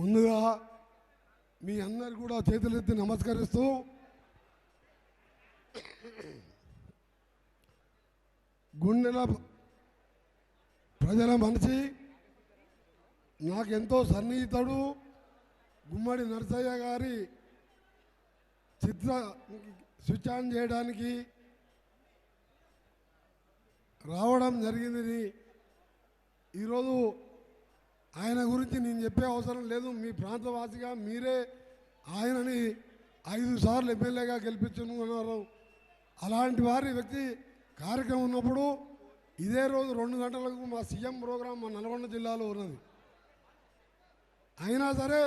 ముందుగా మీ అందరు కూడా చేతులెత్తి నమస్కరిస్తూ గుండెల ప్రజల మనిషి నాకెంతో సన్నిహితుడు గుమ్మడి నరసయ్య గారి చిత్ర స్విచ్ ఆన్ చేయడానికి రావడం జరిగింది. ఈరోజు ఆయన గురించి నేను చెప్పే అవసరం లేదు. మీ ప్రాంతవాసిగా మీరే ఆయనని ఐదు సార్లు ఎమ్మెల్యేగా గెలిపించుకున్నారు అలాంటి వారి వ్యక్తి కార్యక్రమం ఉన్నప్పుడు ఇదే రోజు రెండు గంటలకు మా సీఎం ప్రోగ్రాం మా నల్గొండ జిల్లాలో ఉన్నది. అయినా సరే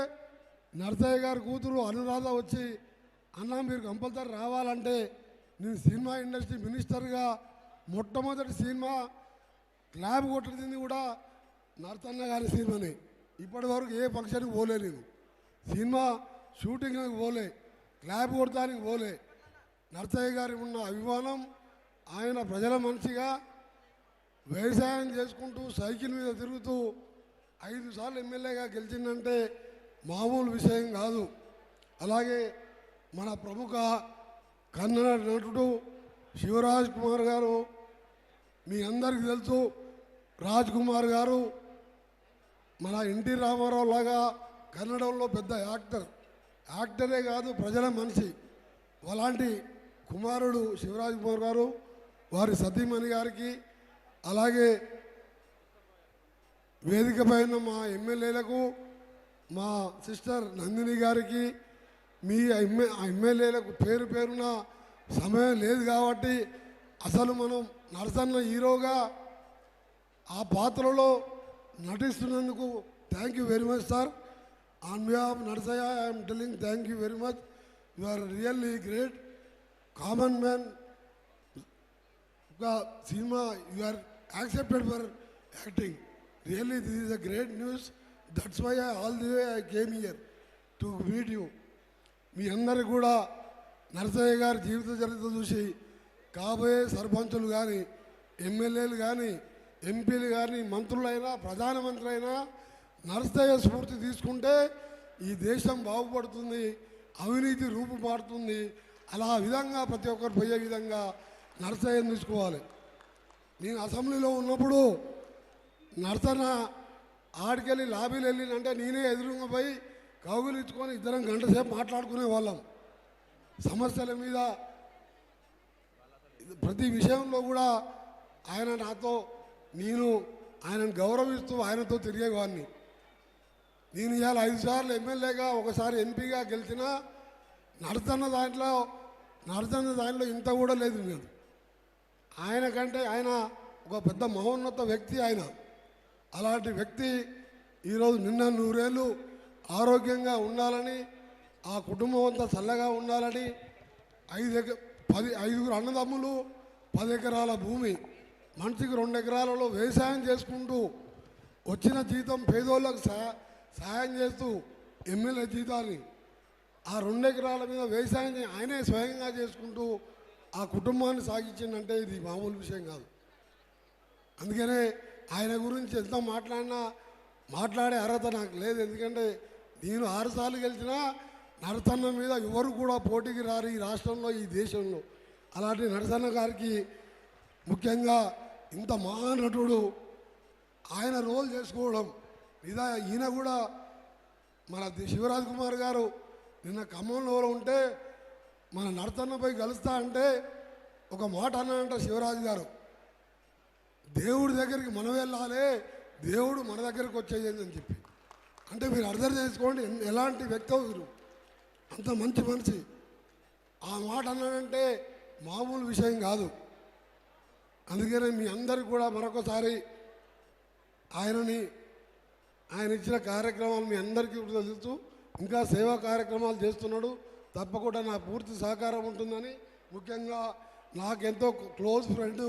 నర్సయ్య గారి కూతురు అనురాధ వచ్చి అన్న మీరు కంపల్సరీ రావాలంటే నేను సినిమా ఇండస్ట్రీ మినిస్టర్గా మొట్టమొదటి సినిమా క్లాబ్ కొట్టింది కూడా నర్తన్న గారి సినిమాని ఇప్పటి వరకు ఏ ఫంక్షన్కి పోలే నేను. సినిమా షూటింగ్కి పోలే క్లాప్ కొడతానికి పోలే. నర్తయ్య గారి ఉన్న అభిమానం ఆయన ప్రజల మనిషిగా వ్యవసాయం చేసుకుంటూ సైకిల్ మీద తిరుగుతూ ఐదు సార్లు ఎమ్మెల్యేగా గెలిచిందంటే మామూలు విషయం కాదు. అలాగే మన ప్రముఖ కన్నడ నటుడు శివరాజ్ కుమార్ గారు మీ అందరికీ తెలుసు రాజ్ కుమార్ గారు మన ఎన్టీ రామారావు లాగా కన్నడంలో పెద్ద యాక్టర్. యాక్టరే కాదు ప్రజల మనిషి. అలాంటి కుమారుడు శివరాజ్ కుమార్ గారు వారి సతీమణి గారికి అలాగే వేదిక పైన మా ఎమ్మెల్యేలకు మా సిస్టర్ నందిని గారికి మీ ఎమ్మె ఆ ఎమ్మెల్యేలకు పేరు పేరున సమయం లేదు కాబట్టి అసలు మనం నరసన్న హీరోగా ఆ పాత్రలో నటిస్తున్నందుకు thank you very much sir on behalf Narsaiah I'm telling thank you very much you are really great common man ఒక cinema you are accepted for acting really this is a great news that's why I all the way I came here to meet you మీ అందరు కూడా నరసయ్య గారి జీవిత చరిత్ర చూసి కాబోయే సర్పంచులు కానీ ఎమ్మెల్యేలు కానీ ఎంపీలు కానీ మంత్రులైనా ప్రధానమంత్రి అయినా నరసయ్య స్ఫూర్తి తీసుకుంటే ఈ దేశం బాగుపడుతుంది అవినీతి రూపుమారుతుంది అలా విధంగా ప్రతి ఒక్కరు పోయే విధంగా నరసయ్యను తీసుకోవాలి. నేను అసెంబ్లీలో ఉన్నప్పుడు నర్తన ఆడికెళ్ళి లాబీలు వెళ్ళినంటే నేనే ఎదురుగా పోయి కౌగులించుకొని ఇద్దరం గంట సేపు మాట్లాడుకునే వాళ్ళం. సమస్యల మీద ప్రతి విషయంలో కూడా ఆయన నాతో నేను ఆయనను గౌరవిస్తూ ఆయనతో తిరిగేవాడిని. నేను ఇవాళ ఐదు సార్లు ఎమ్మెల్యేగా ఒకసారి ఎంపీగా గెలిచినా నడుతున్న దాంట్లో నడుతున్న దాంట్లో ఇంత కూడా లేదు నేను. ఆయన కంటే ఆయన ఒక పెద్ద మహోన్నత వ్యక్తి ఆయన. అలాంటి వ్యక్తి ఈరోజు నిన్న నూరేళ్ళు ఆరోగ్యంగా ఉండాలని ఆ కుటుంబం అంతా చల్లగా ఉండాలని ఐదు ఎక పది ఐదుగురు అన్నదమ్ములు పది ఎకరాల భూమి మనిషికి రెండు ఎకరాలలో వ్యవసాయం చేసుకుంటూ వచ్చిన జీతం పేదోళ్ళకు సహాయం చేస్తూ ఎమ్మెల్యే జీతాన్ని ఆ రెండు ఎకరాల మీద వ్యవసాయం ఆయనే స్వయంగా చేసుకుంటూ ఆ కుటుంబాన్ని సాగించిందంటే ఇది మామూలు విషయం కాదు. అందుకనే ఆయన గురించి ఎంత మాట్లాడినా మాట్లాడే అర్హత నాకు లేదు. ఎందుకంటే నేను ఆరుసార్లు గెలిచినా నరసన్న మీద ఎవరు కూడా పోటీకి రారు ఈ రాష్ట్రంలో ఈ దేశంలో. అలాంటి నరసన్న గారికి ముఖ్యంగా ఇంత మహానటుడు ఆయన రోల్ చేసుకోవడం. ఇదా ఈయన కూడా మన శివరాజ్ కుమార్ గారు నిన్న ఖమ్మంలో ఉంటే మన నర్తన్నపై కలుస్తా అంటే ఒక మాట అన్నాడంట శివరాజు గారు. దేవుడి దగ్గరికి మనం వెళ్ళాలి దేవుడు మన దగ్గరికి వచ్చేది అని చెప్పి. అంటే మీరు అర్థం చేసుకోండి ఎలాంటి వ్యక్తి మీరు అంత మంచి మనిషి. ఆ మాట అన్నాడంటే మామూలు విషయం కాదు. అందుకనే మీ అందరికి కూడా మరొకసారి ఆయనని ఆయన ఇచ్చిన కార్యక్రమాలు మీ అందరికీ తెలుసు ఇంకా సేవా కార్యక్రమాలు చేస్తున్నాడు. తప్పకుండా నా పూర్తి సహకారం ఉంటుందని ముఖ్యంగా నాకెంతో క్లోజ్ ఫ్రెండ్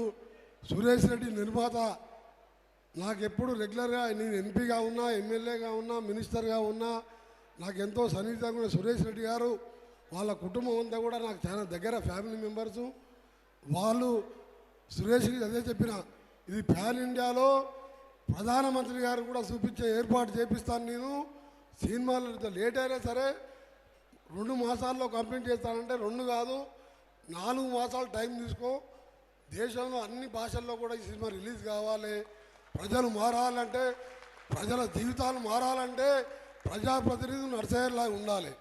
సురేష్ రెడ్డి నిర్మాత. నాకెప్పుడు రెగ్యులర్గా నేను ఎంపీగా ఉన్నా ఎమ్మెల్యేగా ఉన్నా మినిస్టర్గా ఉన్నా నాకెంతో సన్నిహితంగా సురేష్ రెడ్డి గారు వాళ్ళ కుటుంబం అంతా కూడా నాకు చాలా దగ్గర ఫ్యామిలీ మెంబర్సు. వాళ్ళు సురేష్కి అదే చెప్పిన ఇది ప్యాన్ ఇండియాలో ప్రధానమంత్రి గారు కూడా చూపించే ఏర్పాటు చేపిస్తాను నేను. సినిమాలు లేట్ అయినా సరే రెండు మాసాల్లో కంప్లీట్ చేస్తానంటే రెండు కాదు నాలుగు మాసాలు టైం తీసుకో. దేశంలో అన్ని భాషల్లో కూడా ఈ సినిమా రిలీజ్ కావాలి. ప్రజలు మారాలంటే ప్రజల జీవితాలు మారాలంటే ప్రజాప్రతినిధులు నడిచేలా ఉండాలి.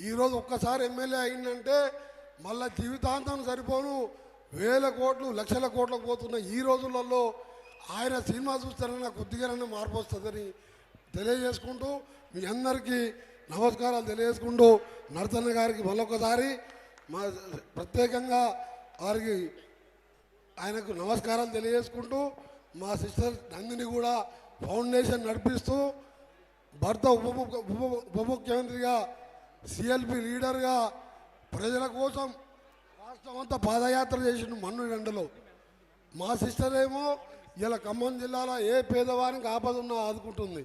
ఈరోజు ఒక్కసారి ఎమ్మెల్యే అయిందంటే మళ్ళీ జీవితాంతం సరిపోను. వేల కోట్లు లక్షల కోట్లకు పోతున్న ఈ రోజులలో ఆయన సినిమా చూస్తారన్న కొద్దిగానే మార్పు వస్తుందని తెలియజేసుకుంటూ మీ అందరికీ నమస్కారాలు తెలియజేసుకుంటూ నర్తన్న గారికి మరొకసారి మా ప్రత్యేకంగా వారికి ఆయనకు నమస్కారాలు తెలియజేసుకుంటూ మా సిస్టర్ నందిని కూడా ఫౌండేషన్ నడిపిస్తూ భర్త ఉప ఉప ఉప ముఖ్యమంత్రిగా సిఎల్పి లీడర్గా ప్రజల కోసం రాష్ట్రం అంతా పాదయాత్ర చేసిండు మన్ను ఎండలో మా సిస్టర్ ఏమో ఇలా ఖమ్మం జిల్లాలో ఏ పేదవానికి ఆపద ఉన్నా ఆదుకుంటుంది.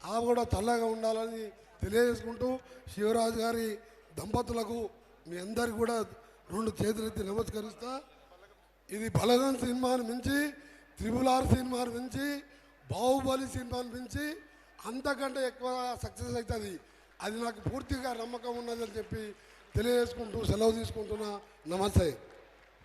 ఆమె కూడా చల్లగా ఉండాలని తెలియజేసుకుంటూ శివరాజు గారి దంపతులకు మీ అందరికి కూడా రెండు చేతులెత్తి నమస్కరిస్తా. ఇది బలగం సినిమాను మించి త్రిబుల్ ఆర్ సినిమాను మించి బాహుబలి సినిమాను మించి అంతకంటే ఎక్కువ సక్సెస్ అవుతుంది. అది నాకు పూర్తిగా నమ్మకం ఉన్నదని చెప్పి తెలియజేసుకుంటూ సెలవు తీసుకుంటున్నా. నమస్తే.